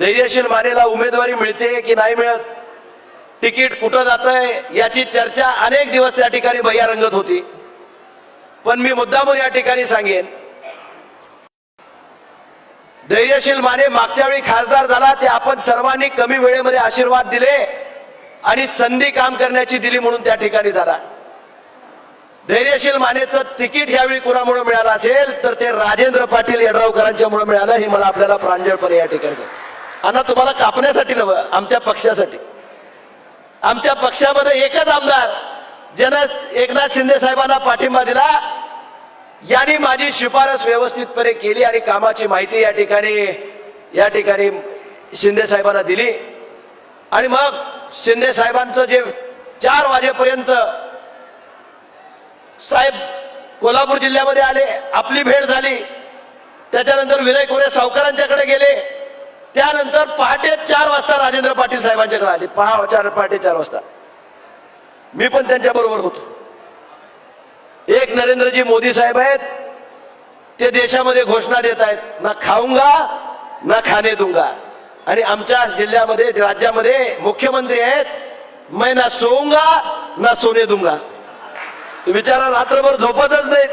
धैर्यशील मानेला उमेदवारी मिळते की नाही मिळत? तिकीट कुठं जात आहे याची चर्चा अनेक दिवस त्या ठिकाणी भैया रंगत होती. पण मी मुद्दामून या ठिकाणी सांगेन धैर्यशील माने मागच्या वेळी खासदार झाला ते आपण सर्वांनी कमी वेळेमध्ये आशीर्वाद दिले आणि संधी काम करण्याची दिली म्हणून त्या ठिकाणी झाला. धैर्यशील मानेचं तिकीट यावेळी कुणामुळे मिळालं असेल तर ते राजेंद्र पाटील यड्रावकरांच्या मुळे मिळालं हे मला आपल्याला प्रांजळपणे या ठिकाणी आणि तुम्हाला कापण्यासाठी नव्हं आमच्या पक्षासाठी. आमच्या पक्षामध्ये एकच आमदार ज्यानं एकनाथ शिंदे साहेबांना पाठिंबा दिला. यांनी माझी शिफारस व्यवस्थितपणे केली आणि कामाची माहिती या ठिकाणी या ठिकाणी शिंदे साहेबांना दिली. आणि मग शिंदे साहेबांचं जे चार वाजेपर्यंत साहेब कोल्हापूर जिल्ह्यामध्ये आले आपली भेट झाली. त्याच्यानंतर विनय कोरे सावकारांच्याकडे गेले. त्यानंतर पहाटे चार वाजता राजेंद्र पाटील साहेबांच्याकडे आले. पहा चार पहाटे चार वाजता. मी पण त्यांच्या बरोबर होतो. एक नरेंद्रजी मोदी साहेब आहेत. ते देशामध्ये घोषणा देत आहेत. ना खाऊंगा ना खाणे दूंगा. आणि आमच्या जिल्ह्यामध्ये राज्यामध्ये मुख्यमंत्री आहेत. मैं ना सोऊंगा ना सोने दूंगा. विचारा रात्रभर झोपतच नाहीत.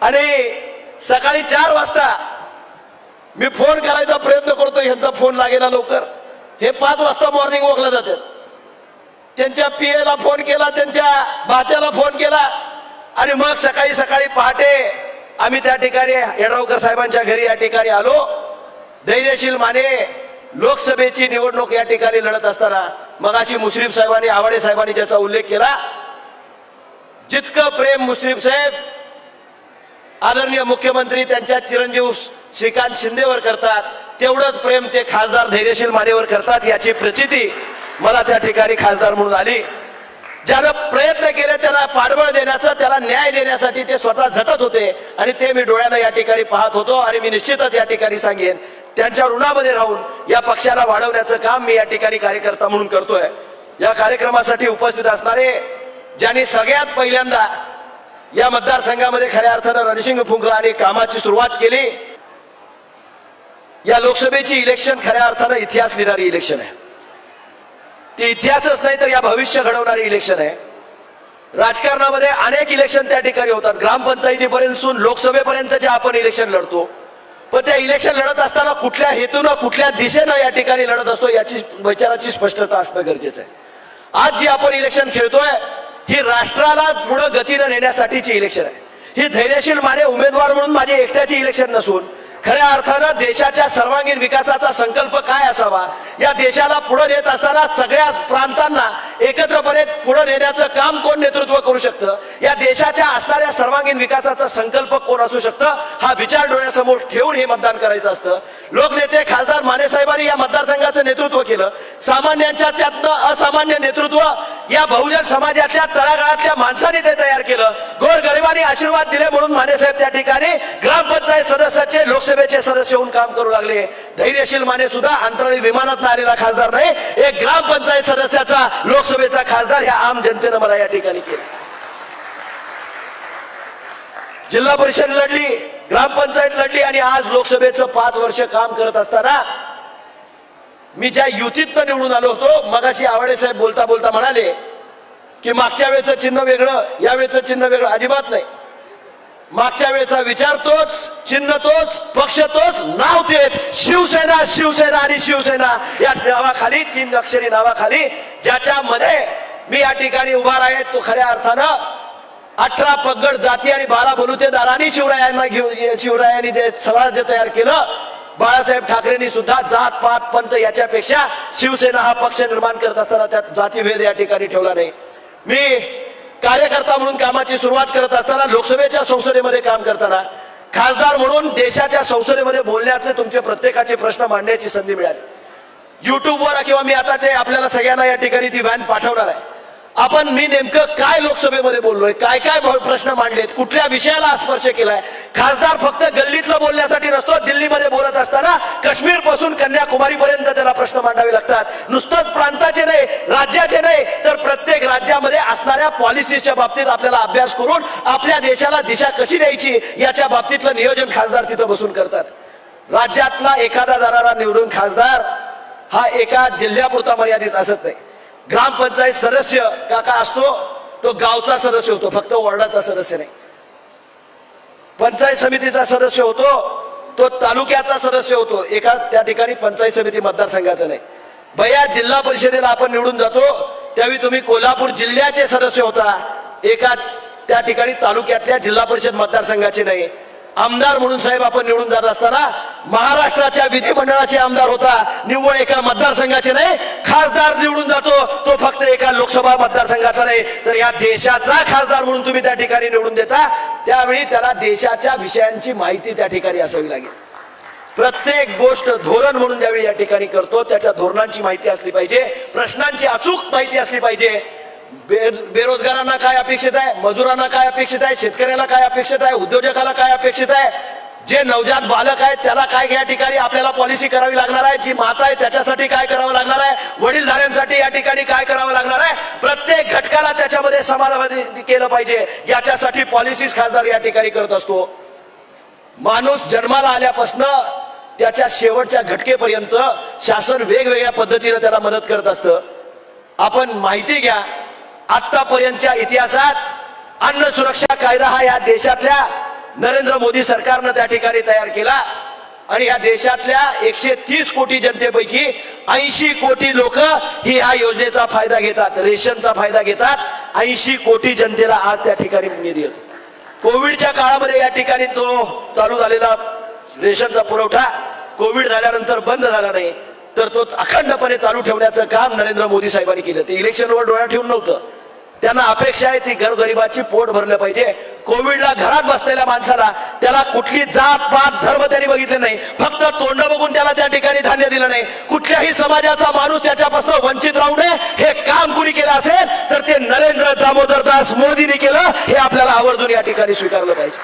आणि सकाळी चार वाजता मी फोन करायचा प्रयत्न करतो ह्यांचा फोन लागेला लवकर. हे पाच वाजता मॉर्निंग वॉकला जातात. त्यांच्या पीएला फोन केला त्यांच्या भाच्याला फोन केला. आणि मग सकाळी सकाळी पहाटे आम्ही त्या ठिकाणी येड्रावकर साहेबांच्या घरी या ठिकाणी आलो. धैर्यशील माने लोकसभेची निवडणूक या ठिकाणी लढत असताना मग अशी मुश्रीफ साहेबांनी आवाडे साहेबांनी ज्याचा उल्लेख केला जितकं प्रेम मुश्रीफ साहेब आदरणीय मुख्यमंत्री त्यांच्या चिरंजीव श्रीकांत शिंदेवर करतात. तेवढंच प्रेम ते खासदार धैर्यशील मानेवर करतात याची प्रचिती मला त्या ठिकाणी खासदार म्हणून आली. ज्यानं प्रयत्न केले त्याला पाठबळ देण्याचा त्याला न्याय देण्यासाठी ते स्वतः झटत होते आणि ते मी डोळ्यानं या ठिकाणी पाहत होतो आणि मी निश्चितच या ठिकाणी सांगेन. त्यांच्या ऋणामध्ये राहून या पक्षाला वाढवण्याचं काम मी या ठिकाणी कार्यकर्ता म्हणून करतोय. या कार्यक्रमासाठी उपस्थित असणारे ज्यांनी सगळ्यात पहिल्यांदा या मतदारसंघामध्ये खऱ्या अर्थानं रणशिंग फुंकला आणि कामाची सुरुवात केली. या लोकसभेची इलेक्शन खऱ्या अर्थानं इतिहास लिहिणारी इलेक्शन आहे. ती इतिहासच नाही तर या भविष्य घडवणारी इलेक्शन आहे. राजकारणामध्ये अनेक इलेक्शन त्या ठिकाणी होतात. ग्रामपंचायतीपर्यंत लोकसभेपर्यंत जे आपण इलेक्शन लढतो. पण त्या इलेक्शन लढत असताना कुठल्या हेतूनं कुठल्या दिशेनं या ठिकाणी लढत असतो याची विचाराची स्पष्टता असणं गरजेचं आहे. आज जी आपण इलेक्शन खेळतोय ही राष्ट्राला पुढे गतीनं नेण्यासाठीची इलेक्शन आहे. ही धैर्यशील माने उमेदवार म्हणून माझी एकट्याची इलेक्शन नसून खऱ्या अर्थानं देशाच्या सर्वांगीण विकासाचा संकल्प काय असावा? या देशाला पुढे नेत असताना सगळ्या प्रांतांना एकत्रपणे पुढे नेण्याचं काम कोण नेतृत्व करू शकतं? या देशाच्या असणाऱ्या सर्वांगीण विकासाचा संकल्प कोण असू शकतं? हा विचार डोळ्यासमोर ठेवून हे मतदान करायचं असतं. लोकनेते खासदार माने साहेबांनी या मतदारसंघाचं नेतृत्व केलं. सामान्यांच्या त्यातनं असामान्य नेतृत्व या बहुजन समाजातल्या तळागाळातल्या माणसाने ते तयार केलं. गोरगरिबांनी आशीर्वाद दिले म्हणून माने साहेब त्या ठिकाणी ग्रामपंचायत सदस्याचे लोकसभेचे सदस्य होऊन काम करू लागले. धैर्यशील माने सुद्धा अंतराळी विमानात आलेला खासदार नाही. एक ग्रामपंचायत सदस्याचा लोकसभेचा खासदार ह्या आम जनतेनं मला या ठिकाणी केला. जिल्हा परिषद लढली ग्रामपंचायत लढली आणि आज लोकसभेचं पाच वर्ष काम करत असताना मी ज्या युतीतनं निवडून आलो होतो मगाशी आवडे साहेब बोलता बोलता म्हणाले की मागच्या वेळेचं चिन्ह वेगळं या वेळेचं चिन्ह वेगळं अजिबात नाही. मागच्या वेळेचा विचार तोच चिन्ह तोच पक्ष तोच नाव तेच. शिवसेना शिवसेना आणि शिवसेना या नावाखाली तीन अक्षरी नावाखाली ज्याच्यामध्ये मी या ठिकाणी उभा आहे तो खऱ्या अर्थानं अठरा पगड जाती आणि बारा बलुतेदारांनी शिवरायांना घेऊन शिवरायांनी जे स्वराज्य तयार केलं बाळासाहेब ठाकरेंनी सुद्धा जात पात पंत याच्यापेक्षा शिवसेना हा पक्ष निर्माण करत असताना त्यात जातीभेद या ठिकाणी ठेवला नाही. मी कार्यकर्ता म्हणून कामाची सुरुवात करत असताना लोकसभेच्या संसदेमध्ये काम करताना खासदार म्हणून देशाच्या संसदेमध्ये बोलण्याचे तुमचे प्रत्येकाचे प्रश्न मांडण्याची संधी मिळाली. युट्यूबवर किंवा मी आता ते आपल्याला सगळ्यांना या ठिकाणी ती व्हॅन पाठवणार आहे. आपण मी नेमकं काय लोकसभेमध्ये बोललोय? काय काय प्रश्न मांडलेत? कुठल्या विषयाला स्पर्श केलाय? खासदार फक्त गल्लीतलं बोलण्यासाठी नसतो दिल्लीमध्ये बोलत असताना काश्मीरपासून कन्याकुमारी पर्यंत त्याला प्रश्न मांडावे लागतात. नुसतंच प्रांताचे नाही राज्याचे नाही तर प्रत्येक राज्यामध्ये असणाऱ्या पॉलिसीच्या बाबतीत आपल्याला अभ्यास करून आपल्या देशाला दिशा कशी द्यायची याच्या बाबतीतलं नियोजन खासदार तिथं बसून करतात. राज्यातला एखादा दाराला निवडून खासदार हा एका जिल्ह्यापुरता मर्यादित असत नाही. ग्रामपंचायत सदस्य काका असतो तो गावचा सदस्य होतो फक्त वॉर्डाचा सदस्य नाही. पंचायत समितीचा सदस्य होतो तो तालुक्याचा सदस्य होतो. एका त्या ठिकाणी पंचायत समिती मतदारसंघाचा नाही. बया जिल्हा परिषदेला आपण निवडून जातो त्यावेळी तुम्ही कोल्हापूर जिल्ह्याचे सदस्य होता. एका त्या ठिकाणी तालुक्यातल्या जिल्हा परिषद मतदारसंघाचे नाही. आमदार म्हणून साहेब आपण निवडून जात असताना महाराष्ट्राच्या विधिमंडळाचे आमदार होता. निव्वळ एका मतदारसंघाचे नाही. खासदार निवडून जातो. तो फक्त एका लोकसभा मतदारसंघाचा नाही. तर या देशाचा खासदार म्हणून तुम्ही त्या ठिकाणी निवडून देता. त्यावेळी त्याला देशाच्या विषयांची माहिती त्या ठिकाणी असावी लागेल. प्रत्येक गोष्ट धोरण म्हणून ज्यावेळी या ठिकाणी करतो त्याच्या धोरणांची माहिती असली पाहिजे प्रश्नांची अचूक माहिती असली पाहिजे. बेरोजगारांना काय अपेक्षित आहे? मजुरांना काय अपेक्षित आहे? शेतकऱ्याला काय अपेक्षित आहे? उद्योजकाला काय अपेक्षित आहे? जे नवजात बालक आहेत त्याला काय या ठिकाणी आपल्याला पॉलिसी करावी लागणार आहे? जी माता आहे त्याच्यासाठी काय करावं लागणार आहे? वडीलधाऱ्यांसाठी या ठिकाणी काय करावं लागणार आहे? प्रत्येक घटकाला त्याच्यामध्ये समाधान केलं पाहिजे. याच्यासाठी पॉलिसीज खासदार या ठिकाणी करत असतो. माणूस जन्माला आल्यापासून त्याच्या शेवटच्या घटकेपर्यंत शासन वेगवेगळ्या पद्धतीने त्याला मदत करत असतं. आपण माहिती घ्या आतापर्यंतच्या इतिहासात अन्न सुरक्षा कायदा हा या देशातल्या नरेंद्र मोदी सरकारनं त्या ठिकाणी तयार केला आणि या देशातल्या एकशे तीस कोटी जनतेपैकी ऐंशी कोटी लोक ही ह्या योजनेचा फायदा घेतात रेशनचा फायदा घेतात. ऐंशी कोटी जनतेला आज त्या ठिकाणी निधी येतो कोविडच्या काळामध्ये या ठिकाणी तो चालू झालेला रेशनचा पुरवठा कोविड झाल्यानंतर बंद झाला नाही तर तो अखंडपणे चालू ठेवण्याचं काम नरेंद्र मोदी साहेबांनी केलं. ते इलेक्शनवर डोळ्या ठेवून नव्हतं. त्यांना अपेक्षा आहे ती गरगरिबाची पोट भरलं पाहिजे. कोविडला घरात बसलेल्या माणसाला त्याला कुठली जात पात धर्म त्यांनी बघितले नाही. फक्त तोंड बघून त्याला त्या ठिकाणी धान्य दिलं नाही. कुठल्याही समाजाचा माणूस त्याच्यापासून वंचित राहू नये हे काम कुणी केलं असेल तर ते नरेंद्र दामोदर दास मोदींनी केलं हे आपल्याला आवर्जून या ठिकाणी स्वीकारलं पाहिजे.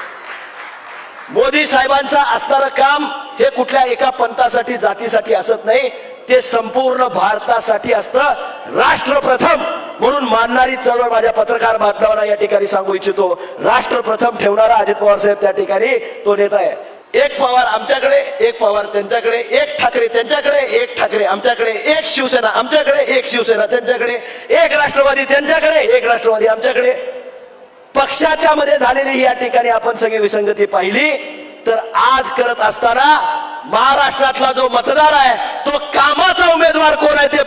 मोदी साहेबांचं असणारं काम हे कुठल्या एका पंथासाठी जातीसाठी असत नाही ते संपूर्ण भारतासाठी असतं. राष्ट्र प्रथम म्हणून मानणारी चळवळ माझ्या पत्रकार बांधवांना या ठिकाणी सांगू इच्छितो. राष्ट्र प्रथम ठेवणारा अजित पवार साहेब त्या ठिकाणी तो नेता आहे. एक पवार आमच्याकडे एक पवार त्यांच्याकडे एक ठाकरे त्यांच्याकडे एक ठाकरे आमच्याकडे एक शिवसेना आमच्याकडे एक शिवसेना त्यांच्याकडे एक राष्ट्रवादी त्यांच्याकडे एक राष्ट्रवादी आमच्याकडे. पक्षाच्या मध्ये झालेली या ठिकाणी आपण सगळी विसंगती पाहिली. तर आज करत असताना महाराष्ट्रातला जो मतदार आहे तो कामाचा उमेदवार कोण आहे ते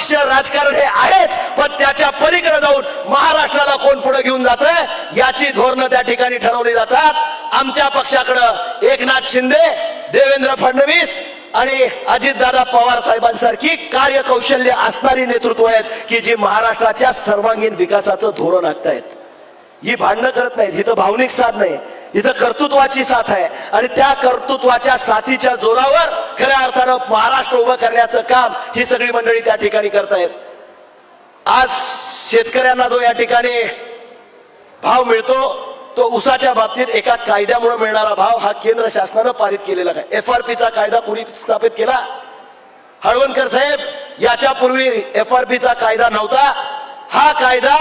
पक्ष राजकारण हे आहेच पण त्याच्या पलीकडे जाऊन महाराष्ट्राला कोण पुढे घेऊन जात याची धोरणं त्या ठिकाणी ठरवली जातात. आमच्या पक्षाकडं एकनाथ शिंदे देवेंद्र फडणवीस आणि अजितदादा पवार साहेबांसारखी कार्यकौशल्य असणारी नेतृत्व आहेत की जी महाराष्ट्राच्या सर्वांगीण विकासाचं धोरण आखतायत. ही भांडणं करत नाहीत इथं भावनिक साथ नाही इथं कर्तृत्वाची साथ आहे. आणि त्या कर्तृत्वाच्या साथीच्या जोरावर खऱ्या अर्थानं महाराष्ट्र उभं करण्याचं काम ही सगळी मंडळी त्या ठिकाणी करतायत. आज शेतकऱ्यांना जो या ठिकाणी भाव मिळतो तो उसाच्या बाबतीत एका कायद्यामुळे मिळणारा भाव हा केंद्र शासनानं पारित केलेला आहे. एफ आर पीचा कायदा कोणी स्थापित केला? हळवणकर साहेब याच्यापूर्वी एफ आर पीचा कायदा नव्हता. हा कायदा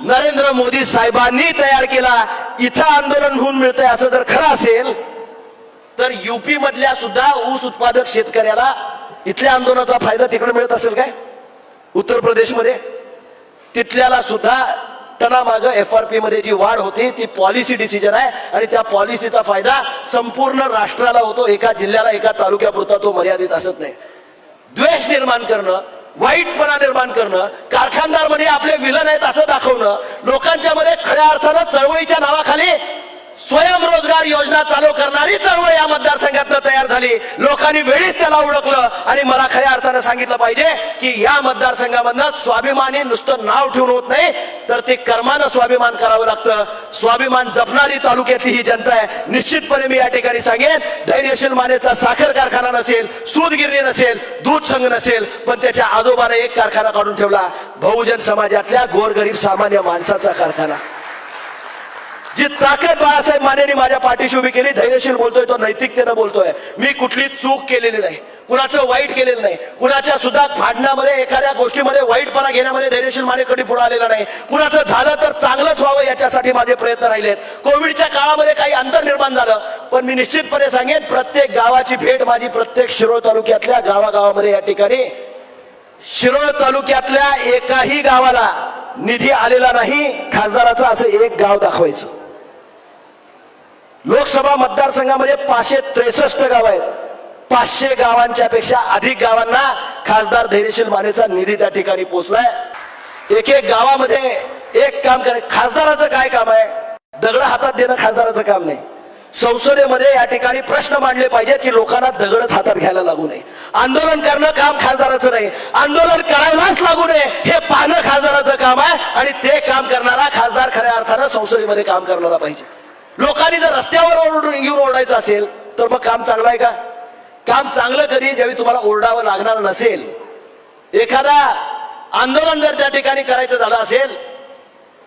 नरेंद्र मोदी साहेबांनी तयार केला इथं आंदोलन होऊन मिळतंय असं जर खरं असेल तर युपी मधल्या सुद्धा ऊस उत्पादक शेतकऱ्याला इथल्या आंदोलनाचा फायदा तिकडे मिळत असेल काय? उत्तर प्रदेशमध्ये. तिथल्याला सुद्धा टनामाग एफ आर पी मध्ये जी वाढ होती ती पॉलिसी डिसिजन आहे. आणि त्या पॉलिसीचा फायदा संपूर्ण राष्ट्राला होतो. एका जिल्ह्याला एका तालुक्यापुरता तो मर्यादित असत नाही. द्वेष निर्माण करणं वाईटपणा निर्माण करणं कारखानदार म्हणजे आपले विलन आहेत असं दाखवणं लोकांच्या मध्ये खऱ्या अर्थानं चळवळीच्या नावाखाली स्वयंरोजगार योजना चालू करणारी चळवळ या मतदारसंघातनं तयार झाली. लोकांनी वेळीच त्याला ओळखलं आणि मला खऱ्या अर्थानं सांगितलं पाहिजे की या मतदारसंघामधनं स्वाभिमानी नुसतं नाव ठेवून होत नाही तर ते कर्मानं स्वाभिमान करावं लागतं. स्वाभिमान जपणारी तालुक्यातली ही जनता आहे. निश्चितपणे मी या ठिकाणी सांगेन धैर्यशील मानेचा साखर कारखाना नसेल सूतगिरणी नसेल दूध संघ नसेल पण त्याच्या आजोबाने एक कारखाना काढून ठेवला बहुजन समाजातल्या गोरगरीब सामान्य माणसाचा कारखाना. जी ताकद बाळासाहेब मानेने माझ्या पाठीशी उभी केली धैर्यशील बोलतोय तो नैतिकतेनं बोलतोय. मी कुठली चूक केलेली नाही. कुणाचं वाईट केलेलं नाही. कुणाच्या सुद्धा भांडणामध्ये एखाद्या गोष्टीमध्ये वाईटपणा घेण्यामध्ये धैर्यशील माने कधी पुढे आलेला नाही. कुणाचं झालं तर चांगलंच व्हावं याच्यासाठी माझे प्रयत्न राहिलेत. कोविडच्या काळामध्ये काही अंतर निर्माण झालं पण मी निश्चितपणे सांगेन प्रत्येक गावाची भेट माझी प्रत्येक शिरोळ तालुक्यातल्या गावागावामध्ये या ठिकाणी. शिरोळ तालुक्यातल्या एकाही गावाला निधी आलेला नाही. खासदाराचं असं एक गाव दाखवायचं. लोकसभा मतदारसंघामध्ये पाचशे त्रेसष्ट गाव आहेत. पाचशे गावांच्या पेक्षा अधिक गावांना खासदार धैर्यशील मानेचा निधी त्या ठिकाणी पोहोचलाय एक एक गावामध्ये एक काम करे खासदाराचं काय काम आहे? दगड हातात देणं खासदाराचं काम नाही. संसदेमध्ये या ठिकाणी प्रश्न मांडले पाहिजेत की लोकांना दगडच हातात घ्यायला लागू नये. आंदोलन करणं काम खासदाराचं नाही. आंदोलन करायलाच लागू नये हे पाहणं खासदाराचं काम आहे आणि ते काम करणारा खासदार खऱ्या अर्थानं संसदेमध्ये काम करणारा पाहिजे. लोकांनी जर रस्त्यावर ओरडून घेऊन ओरडायचं असेल तर मग काम चांगलं आहे का? काम चांगलं कधी ज्यावेळी तुम्हाला ओरडावं लागणार नसेल? एखादा आंदोलन जर त्या ठिकाणी करायचं झालं असेल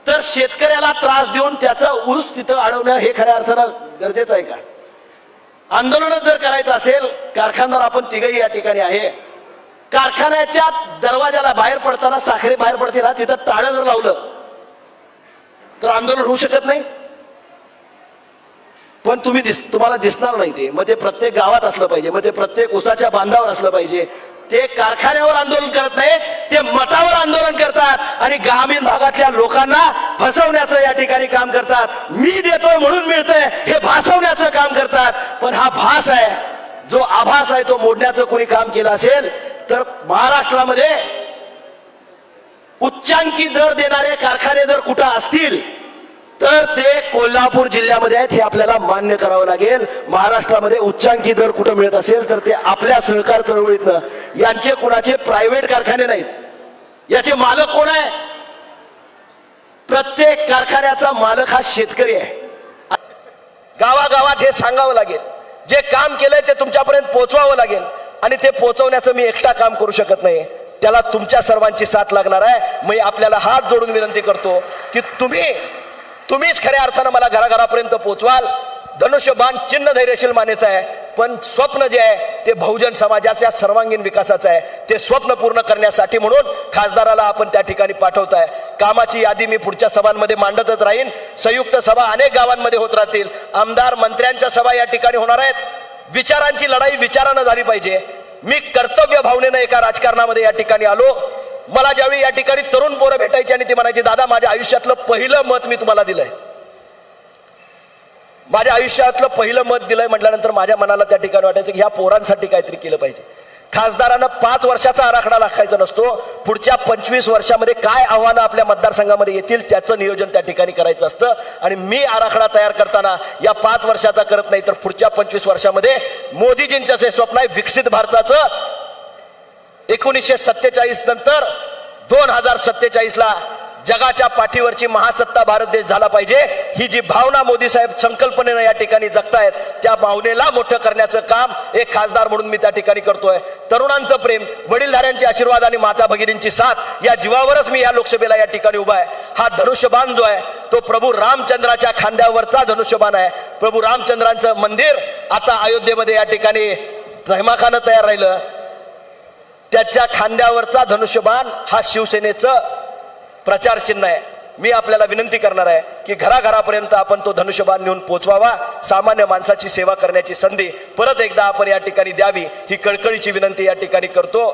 तर शेतकऱ्याला त्रास देऊन त्याचा ऊस तिथं अडवणं हे खऱ्या अर्थानं गरजेचं आहे का? आंदोलन जर करायचं असेल कारखानदार आपण तिघही या ठिकाणी आहे. कारखान्याच्या दरवाजाला बाहेर पडताना साखरे बाहेर पडतील ना तिथं टाळं जर लावलं तर आंदोलन होऊ शकत नाही? पण तुम्ही दिस तुम्हाला दिसणार नाही ते. मग ते प्रत्येक गावात असलं पाहिजे. मग ते प्रत्येक उसाच्या बांधावर असलं पाहिजे. ते कारखान्यावर आंदोलन करत नाही ते मतावर आंदोलन करतात आणि ग्रामीण भागातल्या लोकांना फसवण्याचं या ठिकाणी काम करतात. मी देतोय म्हणून मिळतंय हे भासवण्याचं काम करतात. पण हा भास आहे. जो आभास आहे तो मोडण्याचं कोणी काम केलं असेल तर महाराष्ट्रामध्ये उच्चांकी दर देणारे कारखाने जर कुठं असतील तर ते कोल्हापूर जिल्ह्यामध्ये आहेत हे आपल्याला मान्य करावं लागेल. महाराष्ट्रामध्ये उच्चांकी दर कुठं मिळत असेल तर ते आपल्या सहकार चळवळीतनं. यांचे कुणाचे प्रायव्हेट कारखाने नाहीत. याचे मालक कोण आहे? प्रत्येक कारखान्याचा मालक हा शेतकरी आहे. गावागावात हे सांगावं लागेल. जे काम केलंय ते तुमच्यापर्यंत पोहोचवावं लागेल. आणि ते पोहोचवण्याचं मी एकटा काम करू शकत नाही. त्याला तुमच्या सर्वांची साथ लागणार आहे. मी आपल्याला हात जोडून विनंती करतो की तुम्ही तुम्हीच खऱ्या अर्थानं मला घराघरापर्यंत पोहोचवाल धनुष्यबाण चिन्ह धैर्यशील मानेचं आहे. पण स्वप्न जे आहे ते बहुजन समाजाच्या सर्वांगीण विकासाचं आहे. ते स्वप्न पूर्ण करण्यासाठी म्हणून खासदाराला आपण त्या ठिकाणी पाठवताय. कामाची यादी मी पुढच्या सभांमध्ये मांडतच राहीन. संयुक्त सभा अनेक गावांमध्ये होत राहतील. आमदार मंत्र्यांच्या सभा या ठिकाणी होणार आहेत. विचारांची लढाई विचारानं झाली पाहिजे. मी कर्तव्य भावनेनं एका राजकारणामध्ये या ठिकाणी आलो. मला ज्यावेळी या ठिकाणी तरुण पोरं भेटायची आणि ती म्हणायची दादा माझ्या आयुष्यातलं पहिलं मत मी तुम्हाला दिलंय. माझ्या आयुष्यातलं पहिलं मत दिलंय म्हटल्यानंतर माझ्या मनाला त्या ठिकाणी वाटायचं की ह्या पोरांसाठी काहीतरी केलं पाहिजे. खासदारानं पाच वर्षाचा आराखडा दाखायचा नसतो. पुढच्या पंचवीस वर्षामध्ये काय आव्हानं आपल्या मतदारसंघामध्ये येतील त्याचं नियोजन त्या ठिकाणी करायचं असतं. आणि मी आराखडा तयार करताना या पाच वर्षाचा करत नाही तर पुढच्या पंचवीस वर्षामध्ये मोदीजींचं जे स्वप्न आहे विकसित भारताचं एकोणीसशे सत्तेचाळीस नंतर दोन हजार सत्तेचाळीस ला जगाच्या पाठीवरची महासत्ता भारत देश झाला पाहिजे. ही जी भावना मोदी साहेब संकल्पनेनं या ठिकाणी जगतायत त्या भावनेला मोठं करण्याचं काम एक खासदार म्हणून मी त्या ठिकाणी करतोय. तरुणांचं प्रेम वडीलधाऱ्यांचे आशीर्वाद आणि माता भगिनींची साथ या जीवावरच मी या लोकसभेला या ठिकाणी उभा आहे. हा धनुष्यबाण जो आहे तो प्रभू रामचंद्राच्या खांद्यावरचा धनुष्यबाण आहे. प्रभू रामचंद्रांचं मंदिर आता अयोध्येमध्ये या ठिकाणी धैमाकानं तयार राहिलं. त्याच्या खांद्यावरचा धनुष्यबाण हा शिवसेनेचं प्रचार चिन्ह आहे. मी आपल्याला विनंती करणार आहे की घराघरापर्यंत आपण तो धनुष्यबाण नेऊन पोचवावा. सामान्य माणसाची सेवा करण्याची संधी परत एकदा आपण या ठिकाणी द्यावी. ही कळकळीची विनंती या ठिकाणी करतो.